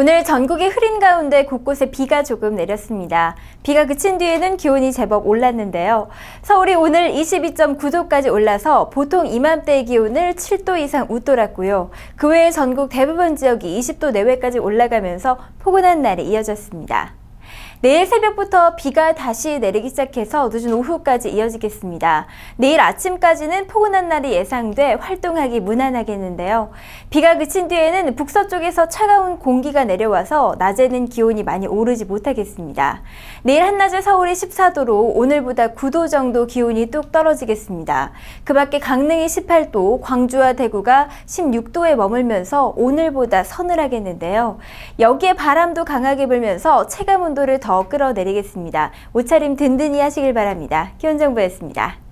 오늘 전국의 흐린 가운데 곳곳에 비가 조금 내렸습니다. 비가 그친 뒤에는 기온이 제법 올랐는데요. 서울이 오늘 22.9도까지 올라서 보통 이맘때의 기온을 7도 이상 웃돌았고요. 그 외에 전국 대부분 지역이 20도 내외까지 올라가면서 포근한 날이 이어졌습니다. 내일 새벽부터 비가 다시 내리기 시작해서 늦은 오후까지 이어지겠습니다. 내일 아침까지는 포근한 날이 예상돼 활동하기 무난하겠는데요. 비가 그친 뒤에는 북서쪽에서 차가운 공기가 내려와서 낮에는 기온이 많이 오르지 못하겠습니다. 내일 한낮에 서울이 14도로 오늘보다 9도 정도 기온이 뚝 떨어지겠습니다. 그 밖에 강릉이 18도, 광주와 대구가 16도에 머물면서 오늘보다 서늘하겠는데요. 여기에 바람도 강하게 불면서 체감 온도를 더 끌어내리겠습니다. 옷차림 든든히 하시길 바랍니다. 기온정보였습니다.